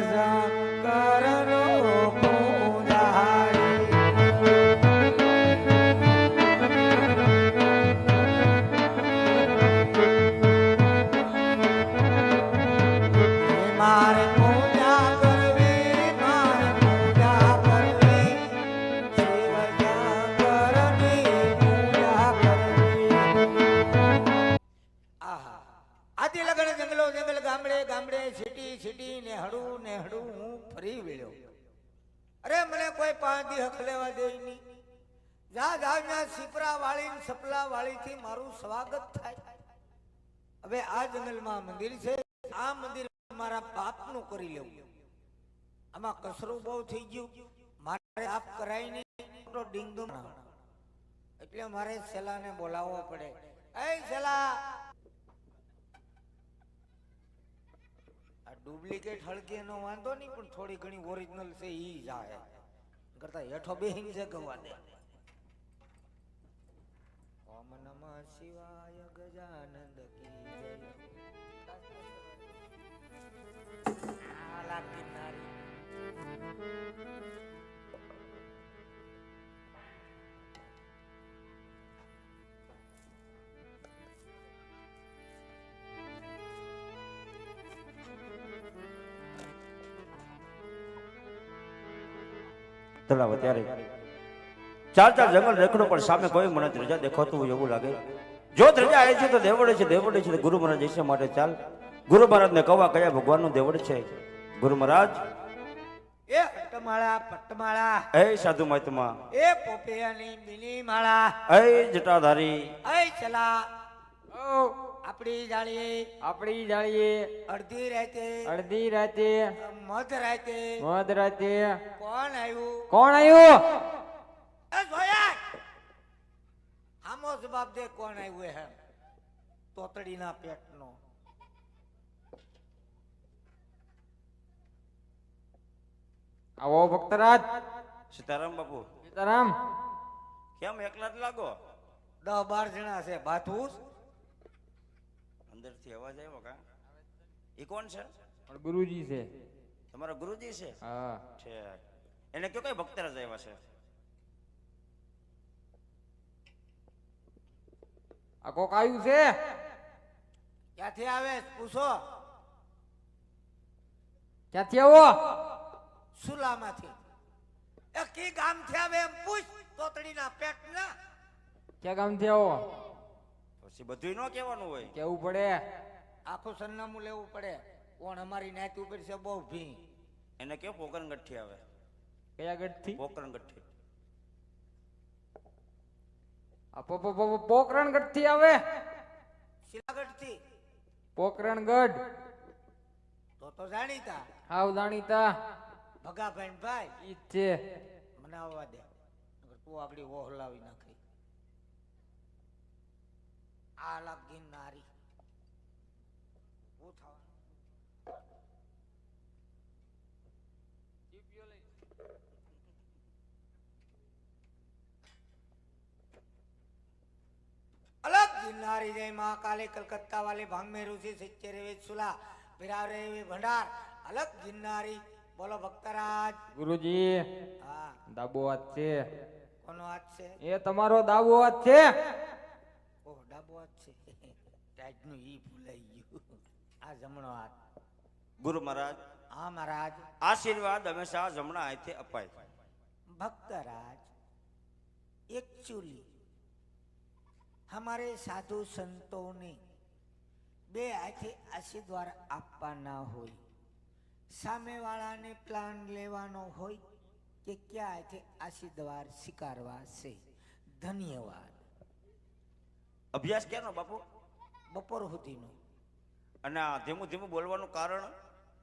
casa. સપલા થી મારું સ્વાગત થાય. હવે આ જંગલમાં મંદિર છે. આ મંદિર મારા બાપનું કરી લેવું. આમાં કસરું બહુ થઈ ગયું. મારે આપ કરાય નહીં. એટલે મારે સેલાને બોલાવવો પડે. એ સેલા! આ ડુપ્લિકેટ હળકી નો વાંધો નહીં, પણ થોડી ઘણી ઓરિજિનલ છે, ઈ જાય કરતા હેઠો બેહીને છે ગવા દે ઓમ નમઃ શિવાય ગજાનંદ કી જય આલા કિનારી તળાવ ત્યારે ચાર ચાર જંગલ રેખડો પણ સામે કોઈ મને ધ્રજા દેખાતું હોય એવું લાગે. જો ધ્રજા આવે છે તો દેવડે છે દેવડે છે ગુરુ મહારાજ જશે માટે ચાલ. ગુરુ મહારાજ ને કવા કયા ભગવાનનું દેવડ છે. ગુરુ મહારાજ. એ પટમાળા પટમાળા. એ સાધુ મહાત્મા. એ પોપિયાની બીની માળા એ જટાધારી. એ ચલા. ઓ આપણી જાળીએ. આપણી જાળીએ. અડધી રાતે. અડધી રાતે. મધ રાતે. મધ રાતે. કોણ આવ્યું કોણ આવ્યું એ જોયા આમો જવાબ દે કોણ આવ્યું હે? તોતડીના પેટનો. આવો ભક્તરાજ. સીતારામ બાપુ. સીતારામ. કેમ એકલા જ લાગો? દસ બાર જણા છે. બાથુસ? અંદરથી અવાજ આવ્યો કા? એ કોણ છે? પણ ગુરુજી છે. તમારા ગુરુજી છે? હા. છે એને કયો કઈ ભક્તરાજ આવ્યા છે? આ કોક આવ્યું છે? ક્યાંથી આવે પૂછો. ક્યાંથી આવો? સુલામાંથી. એ કી ગામથી આવે એમ પૂછ તોતડીના પેટના. ક્યાં ગામથી આવો? પછી બધું ન કહેવાનું હોય. કેવું પડે? આખું સરનામું લેવું પડે. કોણ અમારી નાત ઉપર છે? બહુ ભી એને કયો પોકરણ ગઠ્ઠી આવે? કયા ગઢથી? પોકરણ ગઠ્ઠી પોકરણગઢથી આવે. શિલાગઢથી. પોકરણગઢ. તો તો જાણીતા. હાવ જાણીતા. ભગાભાઈ ભાઈ ઈ છે. મને આવવા દે. તું આપડી ઓહલાવી નાખી. આ લાગી નારી. અલગ गिरनारी जय माँ काले कलकत्ता वाले भांग में ऋषि सिच्चे रे सुला फिरा रे भंडार अलग गिरनारी बोलो भक्तराज ગુરુજી હા દાબો હાથ છે કોનો હાથ છે એ તમારો દાબો હાથ છે ઓહ ડાબો હાથ છે ટાઈટનું ઈ ભૂલાઈ ગયું આ જમણો હાથ ગુરુ મહારાજ હા મહારાજ આશીર્વાદ હંમેશા જમણા હાથે અપાય भक्तराज एक्चुअली हमारे साधु संतों ने બે હાથે આશીર્વાદ આપવાના હોય સામેવાળાને પ્લાન લેવાનો હોય કે ક્યાં હાથે આશીર્વાદ સ્વીકારવા છે ધન્યવાદ અભ્યાસ ક્યાંનો બાપુ બપોર સુધીનો અને આ ધીમું ધીમું બોલવાનું કારણ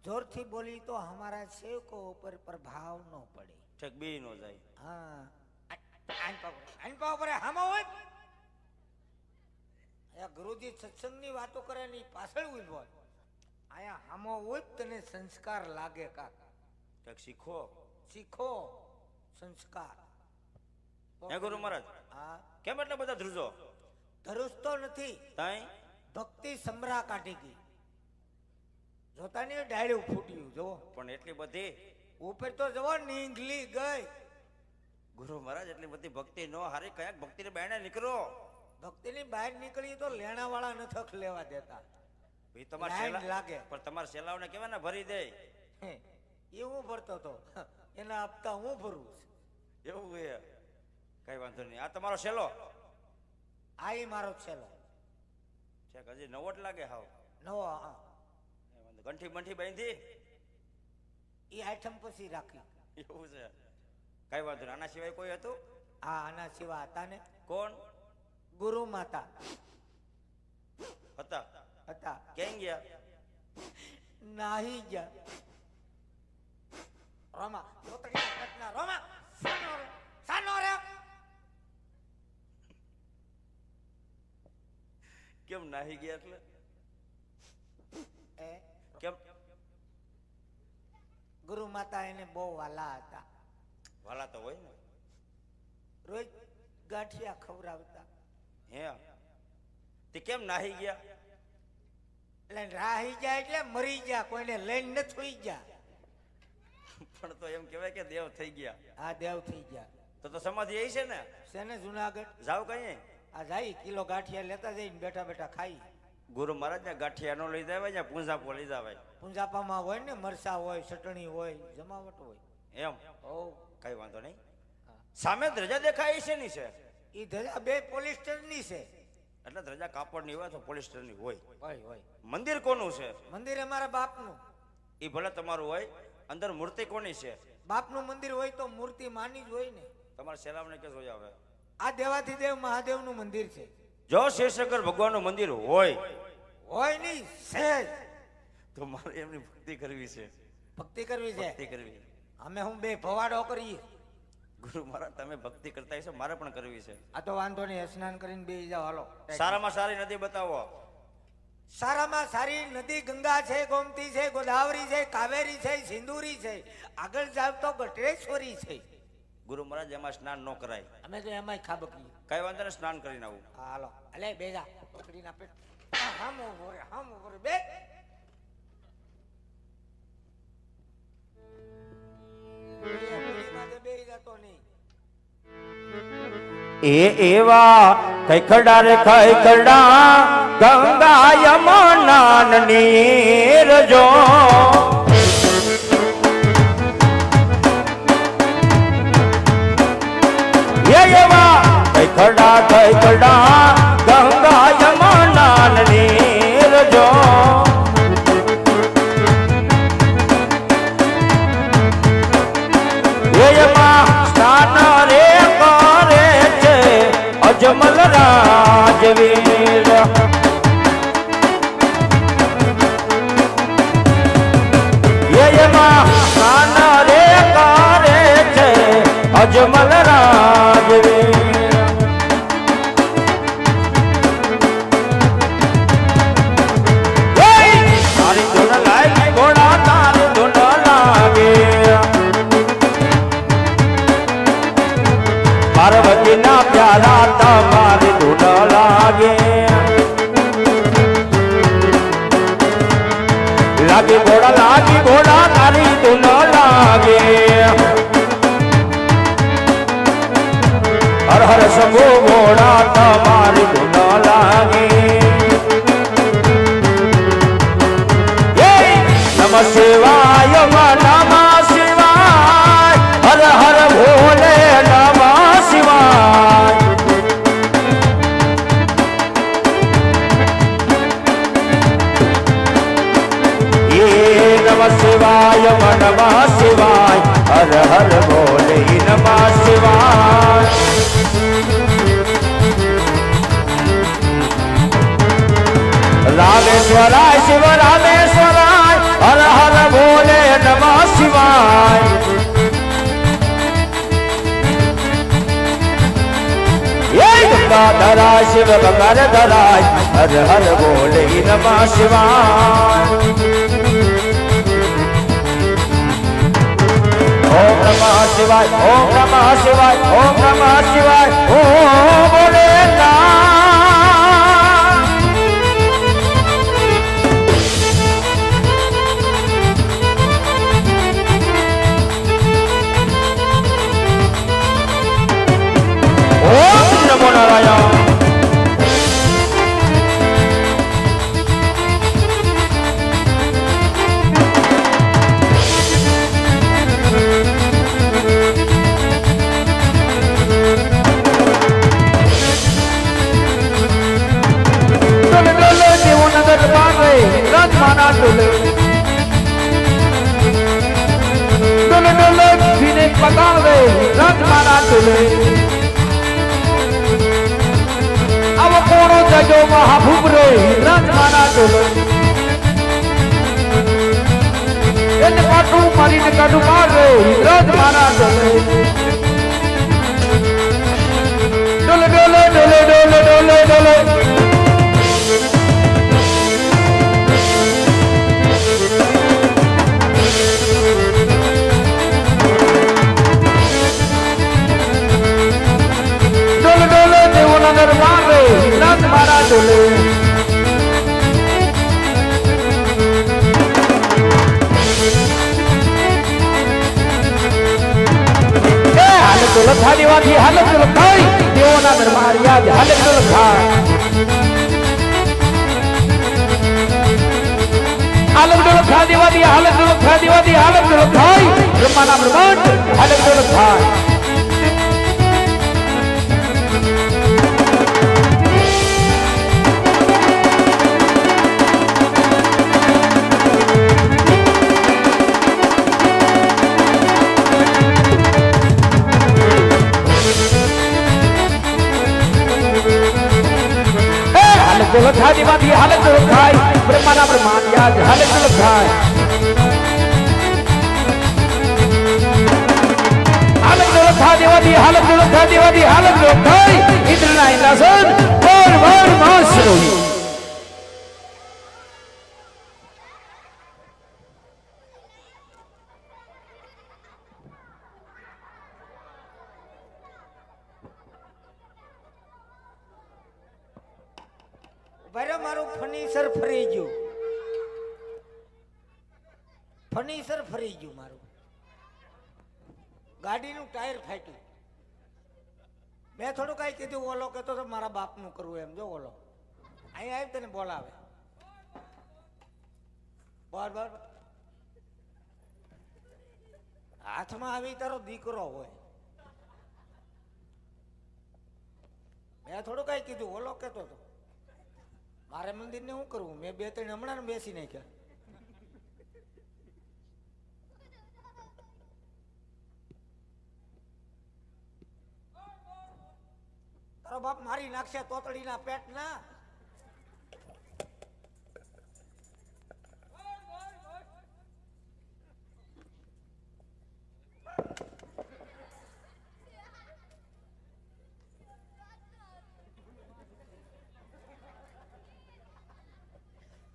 જોરથી બોલી તો હમારા સેવકો ઉપર પ્રભાવ ન પડે ઠેક બે નો જાય હા આન પાવ આન પાવ પર હામો હોય આ ગુરુજી સત્સંગની વાતો કરે ને પાછળ ઊભો અહીંયા આયા હામો હોય તને સંસ્કાર લાગે કા ઠેક શીખો. શીખો સંસ્કાર. હે ગુરુ મહારાજ? હા. કેમ એટલે બધા ધ્રુજો? ધરુસતો નથી. તાઈ? ભક્તિ સમરા કાઢી ગઈ. જોતાની ડાળ્યું ફૂટ્યું જો પણ એટલી બધી? ઉપર તો જવો નીંગલી ગઈ. ગુરુ મહારાજ એટલી બધી ભક્તિ નો હારી. કયાક ભક્તિને બેણે નીકળો. ભક્તિની બહાર નીકળી તો લેણા વાળા નથક લેવા દેતા. ભઈ તમારા લાઈન લાગે. પણ તમારા સેલાઓને કેવા ને ભરી દે. હે, એ હું ભરતો તો. એના હપ્તા હું ભરું એવું એ. કઈ વાંધો નહીં. આ તમારો સેલો આ એ મારો છેલ્લો. છે હજી નવો જ લાગે હાવ. નવો હા. ગંઠી બંઠી બાંધી? એ આઈટમ પછી રાખી. એવું છે. કઈ વાંધો નહીં. આના સિવાય કોઈ હતું? આ આના સિવાય હતા ને. કોણ? ગુરુ માતા. હતા. હતા. ક્યાં ગયા? નાહી ગયા. રોમા. પોતડીના ઘટના. રોમા. સાનો રે. સાનો રે. કેમ નાહી ગયા એટલે? એ? કેમ? ગુરુ માતા એને બહુ વાલા હતા. વાલા તો હોય ને. રોજ ગાંઠિયા ખવડાવતા. હે? તે કેમ નાહી ગયા? એટલે રાહી જાય એટલે મરી ગયા કોઈને લઈને ન થઈ ગયા. પણ તો એમ કહેવાય કે દેવ થઈ ગયા. આ દેવ થઈ ગયા. તો તો સમાધિ એ છે ને? શેને જુનાગઢ? જાવ કઈ આ જાય કિલો ગાંઠિયા લેતા જઈને બેઠા બેઠા ખાઈ. ગુરુ મહારાજ ને ગાંઠિયા નો લઈ જાય ને પૂંજાપો લઈ જાય. પુંજાપામાં હોય ને મરસા હોય ચટણી હોય જમાવટ હોય. એમ? ઓ કઈ વાંધો નહીં. સામે ધ્રજા દેખાય છે ની છે? ઈ ધજા બે પોલિસ્ટરની છે. એટલે ધજા કાપડની હોય તો પોલિસ્ટરની હોય? હોય હોય. મંદિર કોનું છે? મંદિર અમારા બાપનું. એ ભલે તમારું હોય અંદર મૂર્તિ કોની છે? બાપનું મંદિર હોય તો મૂર્તિ માની જ હોય ને. તમારા સેલામને કે જોઈ આવે આ દેવાથી દેવ મહાદેવનું મંદિર છે. જો શિવશંકર ભગવાનનું મંદિર હોય હોય નહીં સહેજ. તો મારે એમની ભક્તિ કરવી છે. ભક્તિ કરવી છે? ભક્તિ કરવી અમે હું બે ભવાડો કરીએ. ગુરુ મહારાજ તમે ભક્તિ કરતા હશો મારે પણ કરવી છે. આ તો વાંધો નહીં સ્નાન કરીને બે જાઓ હાલો. સારામાં સારી નદી બતાવો. સારામાં સારી નદી ગંગા છે ગોમતી છે ગોદાવરી છે કાવેરી છે સિંદુરી છે. આગળ જાવ તો ગટરેશ્વરી છે. ગુરુ મહારાજ એમાં સ્નાન ન કરાય. અમે તો એમાંય ખાબકીએ કઈ વાંધો ને સ્નાન કરીને આવું. હા, હાલો. અલે બેજા પકડીને આપે. હામ ઊભો રે હમ ઊભો રે. બે. એ એવા કૈકડા રે કૈકડા ગંગા યમુના નીર જો. એ એવા કૈકડા કૈકડા ગંગા અજમલ રામેશ્વરાય શિવ રામેશ્વરાય હર હર ભોલે નમ શિવાય. એ શિવ શિવ ગંગાધરાય હર હર ભોલે નમ શિવાય. ઓમ નમઃ શિવાય, ઓમ નમઃ શિવાય, ઓમ નમઃ શિવાય, ઓમ નમો નારાયણ પાટું મારીને કાઢું માર રે રથ મારા ડોલે ડોલે ડોલે ડોલે ડોલે ડોલે ડોલે. ડોલે ડોલે, દેવોના દરબાર રે નાથ મારા ડોલે દેવાથી હાલત લખાઈ દેવોના દરબાર યાદ હાલત લખાય હાલત લખા દેવાથી હાલત લખા દેવાથી હાલત લખાઈ બ્રહ્માના બ્રહ્માંડ હાલત લખાય યોદ્ધાજીમાંથી હાલ ઝડપ થાય. બ્રહ્માના બ્રહ્માંડ યાદ હાલ ઝડપ થાય. હાલ ઝડપ થા દેવાથી હાલ ઝડપ થા દેવાથી થાય ઇન્દ્રના ઇન્દ્રાસન પર વર માસ ભાઈ મારું ફર્નિચર ફરી ગયું. ફર્નિચર ફરી ગયું મારું. ગાડીનું ટાયર ફાટ્યું. મેં થોડું કાંઈ કીધું, ઓલો કહેતો તો મારા બાપનું કરવું એમ. જો ઓલો. અહીં આવી તને બોલાવે. બોલ બોલ. હાથમાં આવી તારો દીકરો હોય. મેં થોડું કાંઈ કીધું, ઓલો કહેતો હતો મારે મંદિરને શું કરવું મેં બે ત્રણ હમણાં બેસી નાખ્યા. તારો બાપ મારી નાખશે તોતડીના પેટ ના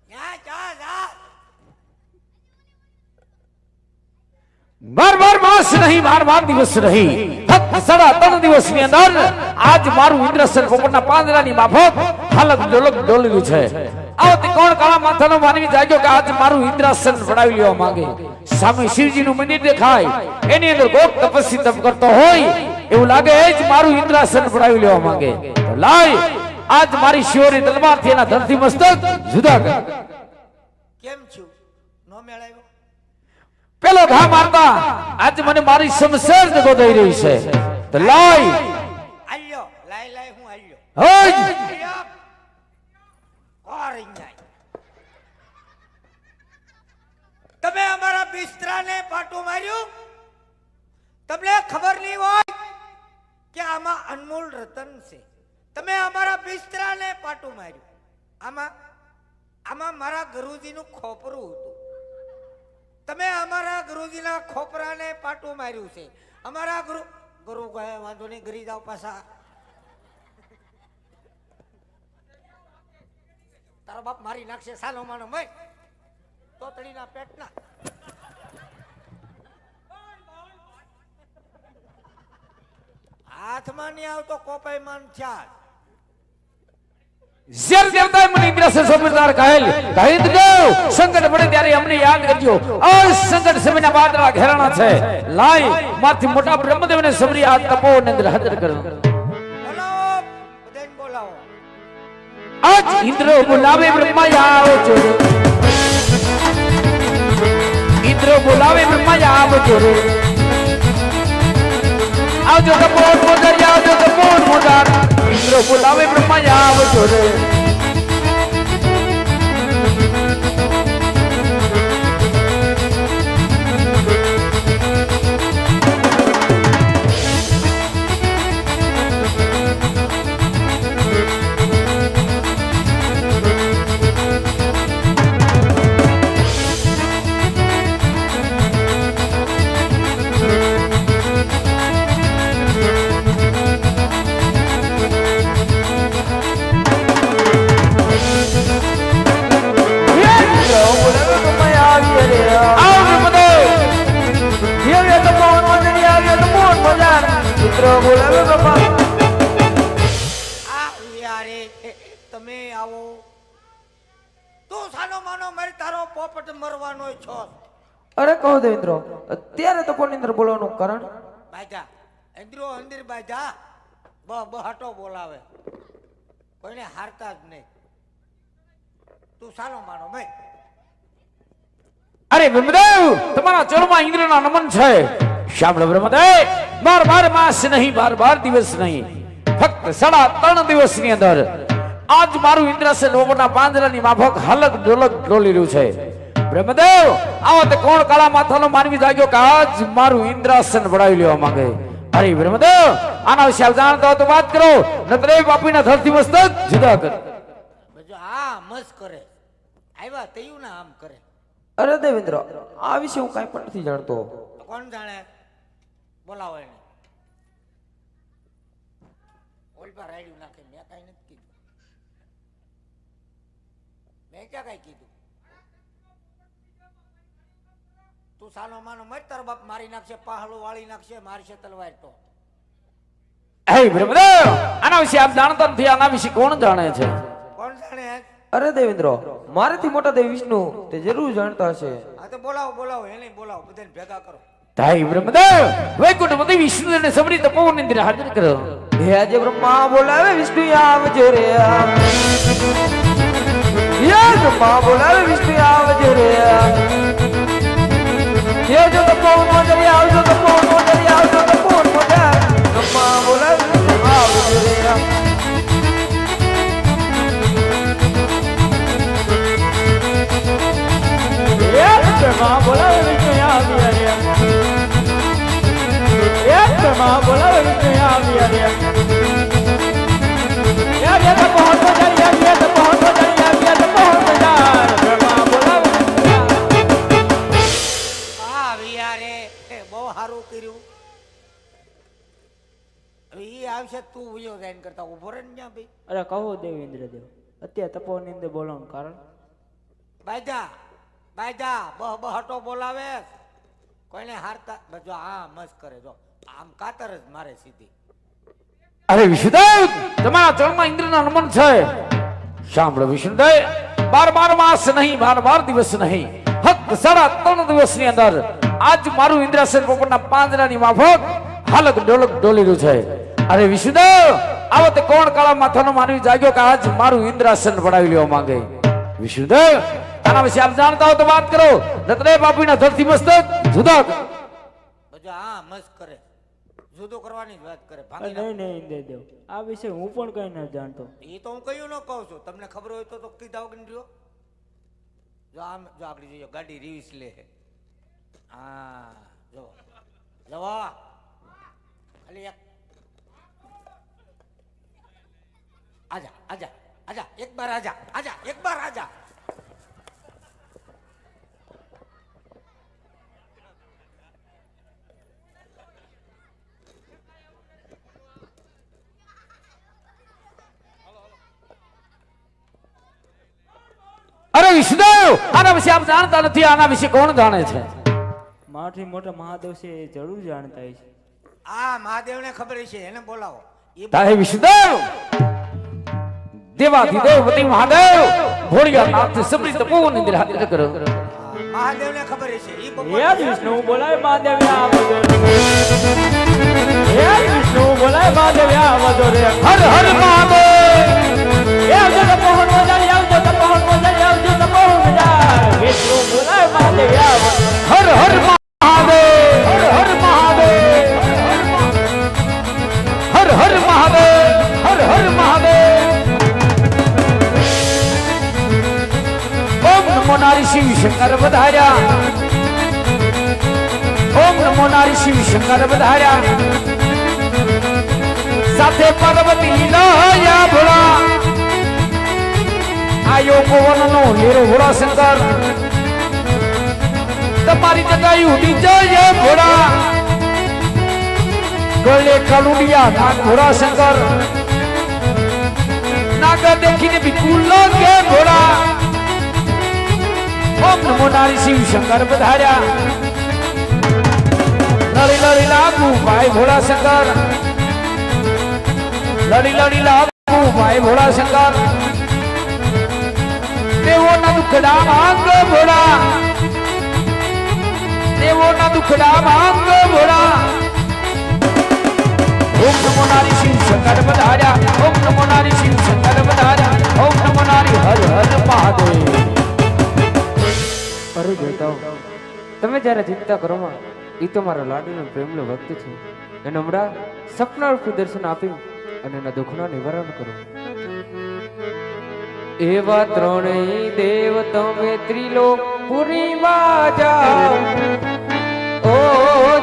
જા જા જા બાર બાર માસ નહીં બાર બાર દિવસ રહી. ફક્ત સાડા ત્રણ દિવસની અંદર આજ મારું ઇન્દ્રસન પોપટના પાંદડાની માફક હાલત ડોલક ડોલ્યું છે. આવતી કોણ કાળા માથાનો માનવી જાગ્યો કે આજ મારું ઇન્દ્રાસન પડાવી લેવા માંગે? સામે શિવજીનું મંદિર દેખાય. એની અંદર કોક તપસ્વી તપ કરતો હોય, એવું લાગે જ મારું ઇન્દ્રાસન પડાવી લેવા માંગે. લાય, આજ મારી શિવરી તલવારથી એના ધરતી મસ્તક જુદા કેમ છું? નો મેળાયો પેલો ઘા મારતા આજ મને મારી સમસર જગો દઈ રહી છે. તો લાય. આલ્યો લાય લાય હું આલ્યો. હોય. કોરી જાય તમે અમારા બિસ્તરાને પાટું માર્યું? તમને ખબર નહીં હોય કે આમાં અનમોલ રતન છે. તમે અમારા બિસ્તરાને પાટું માર્યું. આમાં આમાં મારા ગુરુજીનું ખોપરું હતું. તમે અમારા ગુરુજીના ખોપરાને પાટું માર્યું છે. અમારા ગુરુ ગુરુ કહે, વાંધો નહીં ગરી જાઓ પાછા. તારો બાપ મારી નાખશે, સાલો માનો, મય. તોતડીના પેટના. હાથમાં નહીં આવતો કોપાઈ માન થયા શેર દેવતાએ મને ઇન્દ્રસન સોમદાર કહેલ કહિત દેવ સંકટ પડે ત્યારે અમને યાદ કરજો આ સંકટ સમયના બાદરા ઘેરાણા છે લાય માથી મોટા બ્રહ્મદેવને સમરી આ તપો અંદર હાજર કરો બોલાવો બધાને બોલાવો આજ ઇન્દ્ર બોલાવે બ્રહ્મા આવો છો ઇન્દ્ર બોલાવે બ્રહ્મા આવો છો આવજો કપોટ મોદર આવજો કપોટ મોદર ઇન્દ્ર બોલાવે બ્રહ્મા આવો છો માનો માનો મારી તારો પોપટ મરવાનો છો. અરે કહો દેવેન્દ્ર અત્યારે તો કોની અંદર બોલવાનું કારણ? બાજા ઇન્દ્રો અંદિર બાજા બ બહાટો બોલાવે. કોઈને હારતા જ નહીં. તું સારો માનો ભાઈ. અરે બ્રહ્મદેવ તમારા ચરણમાં ઇન્દ્રના નમન છે. સાંભળો બ્રહ્મદેવ બાર બાર માસ નહીં બાર બાર દિવસ નહીં. ફક્ત સાડા ત્રણ દિવસની અંદર આજ મારું ઇન્દ્રાસન ઓપરના પાંજરાની માફક હલક ડોલક ડોલી રહ્યું છે. બ્રહ્મદેવ આવો તે કોણ કાળા માથાનો માનવી જાગ્યો કે આજ મારું ઇન્દ્રાસન વડાવી લેવા માંગે? અરે બ્રહ્મદેવ આના વિશે જાણતા હો તો વાત કરો. નતરે બાપીના ધરતી મસ્તક જુદા કર. આ મસ્ત કરે. આવ્યા તયું ના આમ કરે. અરે દેવેન્દ્ર આ વિશે હું કાંઈ પણ નથી જાણતો. કોણ જાણે? બોલાવો એને. ઓલ પર રાડ્યું નાખે મેં કાંઈ નથી કીધું મેં ક્યાં કઈ કીધું? તું સાનો માનો મત તારો બાપ મારી નાખશે પહાડો વાળી નાખશે મારશે તલવાર તો. હે બ્રહ્મદેવ આના વિશે આપ જાણતા નથી આના વિશે કોણ જાણે છે? કોણ જાણે અરે દેવેન્દ્ર મારાથી મોટા દેવ વિષ્ણુ તે જરૂર જાણતા હશે. હા તો બોલાવો બોલાવો એને બોલાવો બધાને ભેગા કરો. તાઈ બ્રહ્મદેવ વૈકુંઠ મધી વિષ્ણુ ને સબરી તપોવન ઇન્દ્ર હાજર કરો. હે આજે બ્રહ્મા બોલાવે વિષ્ણુ આવજો રે હે બ્રહ્મા બોલાવે વિષ્ણુ આવજો રે. હે જો તપોવન મોજરી આવજો તપોવન મોજરી આવજો આવશે તું ઉયો જાય કરતા ઊભો રે ને ભાઈ. અરે કહો દેવ ઇન્દ્રદેવ અત્યારે તપોની અંદર બોલાવવાનું કારણ. બાજા બાજા બહ બહટો બોલાવે. કોઈને હારતા બધું આ મસ કરે જો આમ કાતર જ મારે સીધી. અરે વિષ્ણુદેવ તમારા ચરણમાં ઇન્દ્રના નમન છે. સાંભળો વિષ્ણુદેવ બાર બાર માસ નહીં બાર બાર દિવસ નહીં. ફક્ત સાડા ત્રણ દિવસની અંદર આજ મારું ઇન્દ્રાસન પોપટના પાંજરાની માફક હાલક ડોલક ડોલી રહ્યું છે. અરે વિષ્ણુદેવ આવો તે કોણ કાળા માથાનો માનવી જાગ્યો કે આજ મારું ઇન્દ્રાસન પડાવી લેવા માંગે? વિષ્ણુદેવ આના વિશે આપ જાણતા હો તો વાત કરો. નતરે બાપીના ધરતી મસ્તક જુદા. કર. હા આ મસ્ત કરે. જુદો કરવાની વાત કરે ભાંગી નહીં નહીં દેવ આ વિશે હું પણ કઈ ન જાણતો. એ તો હું કયું ન કહું છું. તમને ખબર હોય તો તો કીધા વગર રહ્યો? જો આમ જો આપણી જોઈએ. ગાડી રિવિસ લે. હા જો. જવા. ખાલી એક આજા આજા આજા એક બાર આજા આજા એક બાર આજા. અરે વિષ્ણુ આના વિશે આપ જાણતા નથી આના વિશે કોણ જાણે છે? મારાથી મોટા મહાદેવ છે એ જરૂર જાણતા છે. આ મહાદેવને ખબર છે એને બોલાવો. એ તારે વિષ્ણુદેવ દેવપતિ મહાદેવ ભોળિયા નાથ સબરી તપોવન ઇન્દ્ર હાજર કરો. મહાદેવને ખબર છે યાદ વિષ્ણુ બોલાય મહાદેવ આવજો યાદ વિષ્ણુ બોલાય મહાદેવ આવજો રે. હર હર મહાદેવ. હે આવજો તપોવન મજારી આવજો તપોવન મજારી આવજો તપોવન મજાર વિષ્ણુ બોલાય મહાદેવ આવજો હર હર નમો નારી શિવ શંકર વધાર્યા ઓમ નમો નારી શિવ શંકર વધાર્યા સાથે પાર્વતી લીલાયા ભોળા આયો મોહનનો લીરો ભોળા શંકર તમારી જગાઈ ઉડી જય ભોળા ગળે કલુડિયા નાગ ભોળા શંકર નાગા દેખીને બિકુલ કે ભોળા ઓમ નમો નારી શિવ શંકર વધાર્યા લડી લડી લાગુ ભાઈ ભોળા શંકર. લડી લડી લાગુ ભાઈ ભોળા શંકર. તેઓના દુખડા માંગ ભોળા. દુખડા માંગ ભોળા. ઓમ નમો નારી શિવ શંકર વધાર્યા ઓમ નમો નારી શિવ શંકર વધાર્યા ઓમ નમો નારી હર હર મહાદેવ. અરે દેવતાઓ તમે જ્યારે ચિંતા કરો માં એ તો મારા લાડુનો પ્રેમનો ભક્ત છે. એને હમણાં સપના રૂપી દર્શન આપ્યું અને એના દુઃખના નિવારણ કરો એવા ત્રણેય દેવ તમે ત્રિલોક પુરીમાં જાઓ. ઓ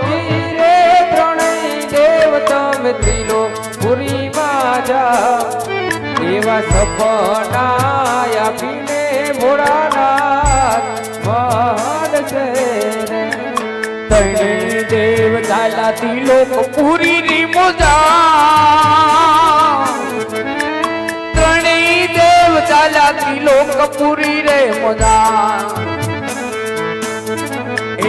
જી રે ત્રણેય દેવ તમે ત્રિલોક પુરીમાં જાઓ. એવા સપના આપીને ભોળાનાથ મહાન છે. ત્રણેય દેવ ચાલા ત્રિલોક પુરી ની મોજા. ત્રણેય દેવ ચાલ્યા ત્રિલોક પુરી રે મોજા.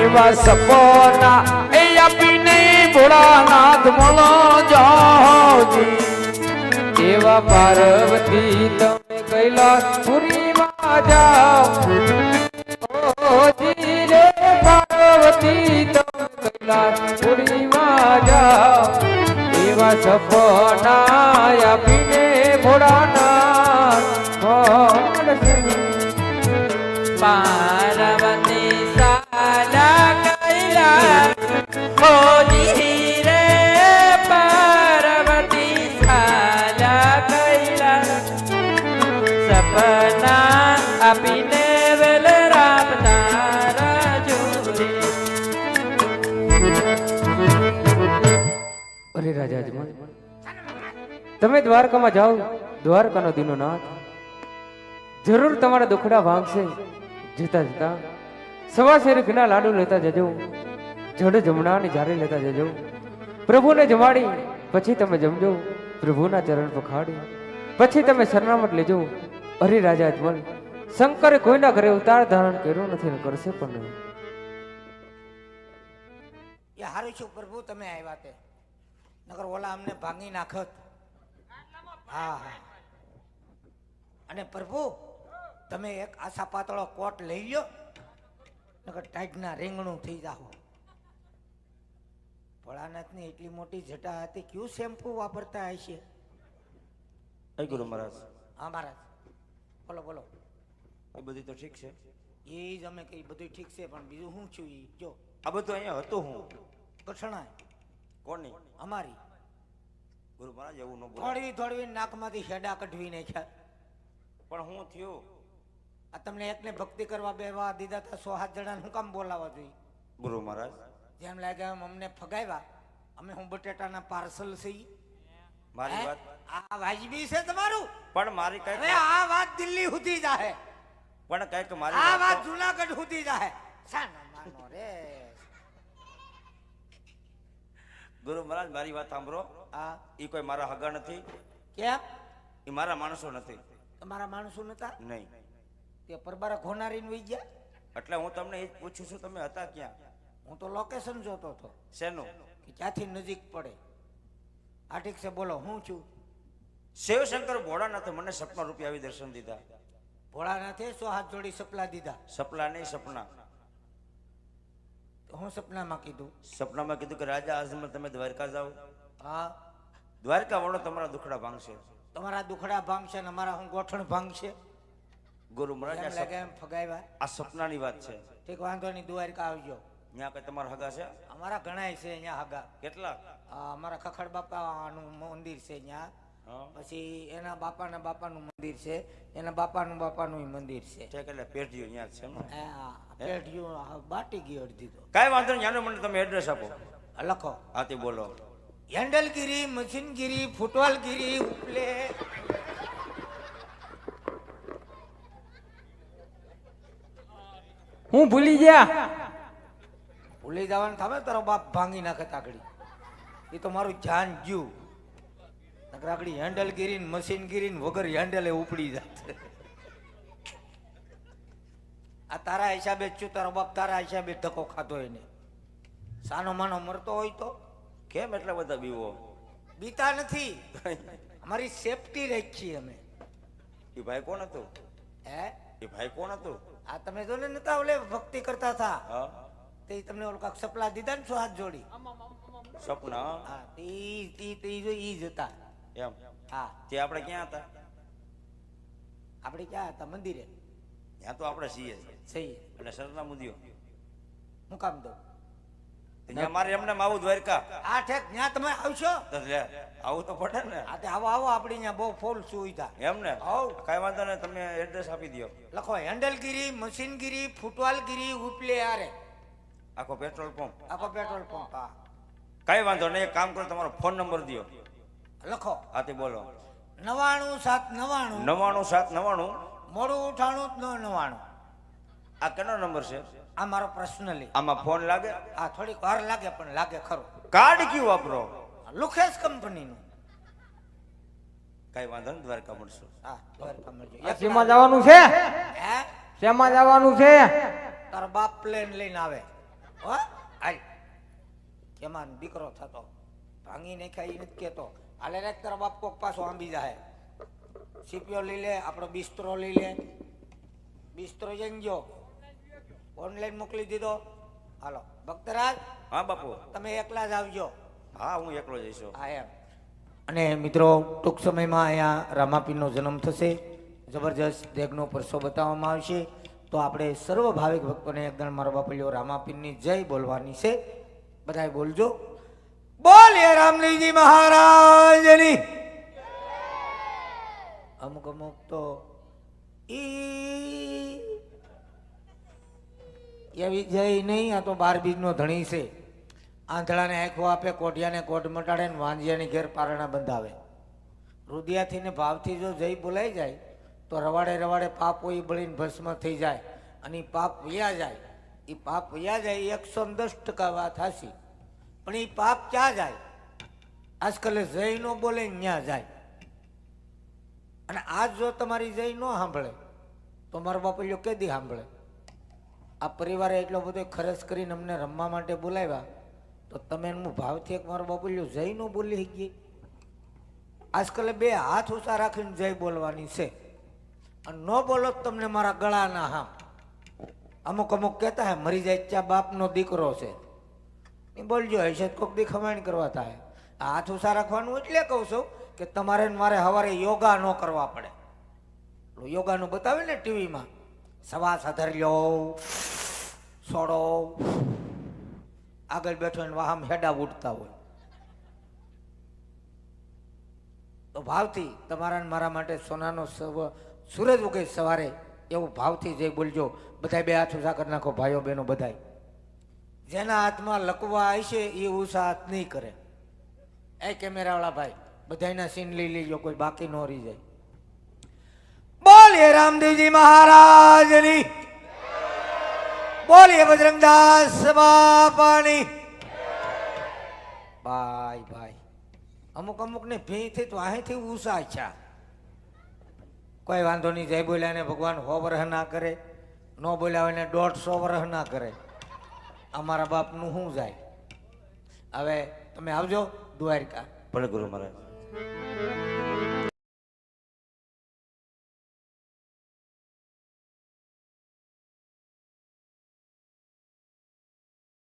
એવા સપના એ આપીને ભોળાનાથ મળો જાજી. એવા પાર્વતી તમે કૈલાસ પુરીમાં જાઓ. ઓજી રે પાર્વતી તમે કૈલાસ પુરીમાં જાઓ. એવા સપના આપીને મોહન પાર્વતી સાલા કૈલાસ રે તમે દ્વારકામાં જાઓ, દ્વારકાનો દીનો નાથ. જરૂર તમારા દુખડા ભાંગશે. જતા જતા સવા શેરી ઘીના લાડુ લેતા જજો. જડ જમણાની જારી લેતા જજો. પ્રભુને જમાડી, પછી તમે જમજો. પ્રભુના ચરણ પખાડી, પછી તમે સરનામત લેજો. અરે રાજા અજમલ, શંકરે કોઈના ઘરે ઉતાર ધારણ કર્યો નથી ને કરશે પણ નહીં. એ હારું છું પ્રભુ, તમે આવ્યા તે. નગર ઓલા અમને ભાંગી નાખત. હા હા. અને પ્રભુ તમે એક આશા પાતળો કોટ લઈ લ્યો નકર ટાઈટના રીંગણું થઈ જાઓ ભોળાનાથની એટલી મોટી જટા હતી કયું શેમ્પુ વાપરતા હશે? ગુરુ મહારાજ. હા મહારાજ. બોલો બોલો. એ બધી તો ઠીક છે. એ જ અમે કઈ બધું ઠીક છે પણ બીજું શું છું એ જો. આ બધું અહીંયા હતું હું. ગઠણા કોની? અમારી. ગુરુ મહારાજ એવું ન બોલો થોડવી થોડવી નાકમાંથી શેડા કઢવી નાખ્યા પણ હું થયું? આ તમને એકને ભક્તિ કરવા બેવા દીધા હતા સો હાથ જણા હું કામ બોલાવા જોઈએ? ગુરુ મહારાજ. જેમ લાગે એમ અમને ફગાવ્યા અમે હું બટેટાના પાર્સલ છીએ મારી વાત. આ વાજબી છે તમારું? પણ મારી કંઈક આ વાત દિલ્હી સુધી જાહે. પણ કંઈક મારી આ વાત વાત જુનાગઢ સુધી જાહે. સાનો માનો રે. ગુરુ મહારાજ મારી વાત સાંભળો. આ એ કોઈ મારા હગા નથી? કેમ એ મારા માણસો નથી. તમારા માણસો નતા? નહીં. તે પરબારા ઘોનારીને વહી ગયા? એટલે હું તમને એ જ પૂછું છું તમે હતા ક્યાં? હું તો લોકેશન જોતો હતો. શેનું? કે ક્યાંથી નજીક પડે. આ ઠીક છે બોલો હું છું? શિવશંકર ભોળાનાથે મને સપના રૂપિયા આવી દર્શન દીધા. ભોળાનાથે સો હાથ જોડી સપલા દીધા. સપના નહીં સપના. તો હું સપનામાં કીધું? સપનામાં કીધું કે રાજા આઝમ તમે દ્વારકા જાઓ. હા દ્વારકા વાળો તમારા દુખડા ભાંગશે. તમારા દુખડા ભાંગશે ને અમારા હું ગોઠણ ભાંગશે. ગુરુ મહારાજ લાગે એમ ફગાવ્યા. આ સપનાની વાત છે. ઠીક વાંધો નહીં દ્વારકા આવજો. ત્યાં કઈ તમારા હગા છે? અમારા ઘણાય છે અહીંયા હગા. કેટલા? અમારા ખખડ બાપાનું મંદિર છે અહીંયા પછી એના બાપાના બાપાનું મંદિર છે એના બાપાનું બાપાનું મંદિર છે. ઠીક એટલે પેઢીઓ ત્યાં છે ને? પેઢીયું બાટી ગયો અડધી તો. કાંઈ વાંધો નહીં મને તમે એડ્રેસ આપો. લખો. લખો હાથી બોલો. હેન્ડલગીરી મશીનગીરી ફૂટવાલગીરી ઉપલે. હું ભૂલી ગયા. ભૂલી જવાનું થામે તારો બાપ ભાંગી નાખે તાકડી. એ તો મારું જાન જ્યું. આગળી હેન્ડલગીરી મશીનગીરી વગર હેન્ડલે ઉપડી જાત. આ તારા હિસાબે છું તારો બાપ તારા હિસાબે ધક્કો ખાતો એને. સાનો માનો મરતો હોય તો? કેમ એટલા બધા બીવો? બીતા નથી. અમારી સેફટી રાખીએ અમે. એ ભાઈ કોણ હતું? હે? એ ભાઈ કોણ હતું? આ તમે જો ને નતા ઓલે ભક્તિ કરતા હતા? હા. તે તમને ઓલો કાક સપલા દીધા ને છો હાથ જોડી? સપના? હા તે ઈ ઈ ઈ જો ઈ જ હતા. એમ? હા. તે આપણે ક્યાં હતા? આપણે ક્યાં હતા? મંદિરે. ત્યાં તો આપણે છીએ. છીએ. એટલે સરનામું દ્યો. હું કામ દઉં? તો મારે એમને આવું દ્વારકા. આ ઠેક ત્યાં તમે આવશો? આવું તો પડે ને. આ તે આવો આવો આપણી ત્યાં બહુ ફૂલ સુવિધા. એમ ને? હાઉ. કાંઈ વાંધો નહીં તમે એડ્રેસ આપી દો લખો હેન્ડલગીરી મશીનગીરી ફૂટવાલગીરી ઉપલે આરે. આખો પેટ્રોલ પંપ. આખો પેટ્રોલ પંપ હા. કાંઈ વાંધો નહીં એક કામ કરો તમારો ફોન નંબર દો લખો. આથી બોલો. નવાણું સાત નવાણું. નવાણું સાત નવાણું. મોડું ઉઠાણું ન નવાણું. આ કેનો નંબર છે? આ મારો પર્સનલી આમાં ફોન લાગે? આ થોડીક વાર લાગે પણ લાગે ખરું. કાર્ડ કયું વાપરો? લુખેશ કંપનીનું. કાંઈ વાંધો નહીં દ્વારકા મળશું. હા દ્વારકા મળજો. શેમાં જવાનું છે? હે? શેમાં જવાનું છે? તારો બાપ પ્લેન લઈને આવે. હો? હાલ કેમાં દીકરો થતો. ભાંગી નાખ્યા એ નથી કેતો. હાલે રે તારો બાપ કોક પાછો આંબી જાય સીપીઓ લઈ લે આપણો બિસ્તરો લઈ લે. બિસ્તરો જઈને ગયો. ઓનલાઈન મોકલી દીધો. હાલો ભક્તરાજ? હા બાપુ. તમે એકલા જ આવજો. હા હું એકલો જઈશું હા એમ. અને મિત્રો ટૂંક સમયમાં અહીંયા રામાપીરનો જન્મ થશે. જબરજસ્ત દેગનો પરસો બતાવવામાં આવશે. તો આપણે સર્વ ભાવિક ભક્તોને એકદમ મારો બાપલ્યો રામાપીરની જય બોલવાની છે. બધાય બોલજો. બોલીએ રામદેવજી મહારાજની. અમુક અમુક તો ઈ એવી જય નહીં, આ તો બાર બીજનો ધણી છે. આંધળાને આંખો આપે, કોઢિયાને કોઢ મટાડે ને વાંજિયાની ઘેર પારણા બંધાવે. રુદિયાથી ને ભાવથી જો જય બોલાઈ જાય, તો રવાડે રવાડે પાપ હોય બળીને ભસ્મ થઈ જાય. અને એ પાપ વયા જાય. એ પાપ વયા જાય એકસો દસ ટકા વાત હાસી પણ એ પાપ ક્યાં જાય? આજકાલ જય નો બોલે ન્યા જાય. અને આજ જો તમારી જય ન સાંભળે, તો મારો બાપલ્યો કેદી સાંભળે? આ પરિવારે એટલો બધો ખર્ચ કરીને અમને રમવા માટે બોલાવ્યા, તો તમે એનું ભાવથી એક મારો બાપુલ્યું જય નો બોલી શકીએ. આજકાલ બે હાથ ઊંચા રાખીને જય બોલવાની છે. અને ન બોલો તમને મારા ગળાના હા અમુક અમુક કહેતા હે, મરી જાય ત્યાં બાપનો દીકરો છે. એ બોલજો, હશે કોક દી ખમાણી કરવા થાય. હાથ ઊંચા રાખવાનું એટલે કહું છું કે તમારે મારે સવારે યોગા ન કરવા પડે. યોગાનું બતાવે ને ટીવીમાં સવા સધર લ્યો સોડો આગળ બેઠો ને વાહમ હેડા ઉડતા હોય. તો ભાવથી તમારા મારા માટે સોનાનો સૂરજ ઉગે સવારે. એવું ભાવથી જઈ બોલજો. બધાય બે હાથ ઉષા કરી નાખો, ભાઈઓ બહેનો બધાય. જેના હાથમાં લકવા આવશે એ ઉષા હાથ નહીં કરે. એ કેમેરાવાળા ભાઈ, બધાયના સીન લઈ લેજો, કોઈ બાકી ન રહી જાય. બોલીએ રામદેવજી મહારાજની. બોલીએ બજરંગદાસ બાપાની. ભાઈ ભાઈ અમુક અમુક ને ભી થઈ તો અહીંથી ઉષા છે. કોઈ વાંધો નહીં, જય બોલ્યા ને ભગવાન હો વરહ ના કરે. ન બોલ્યા હોય ને દોઢસો વરહ ના કરે. અમારા બાપનું શું જાય? હવે તમે આવજો, દ્વારકા. ભલે ગુરુ મહારાજ.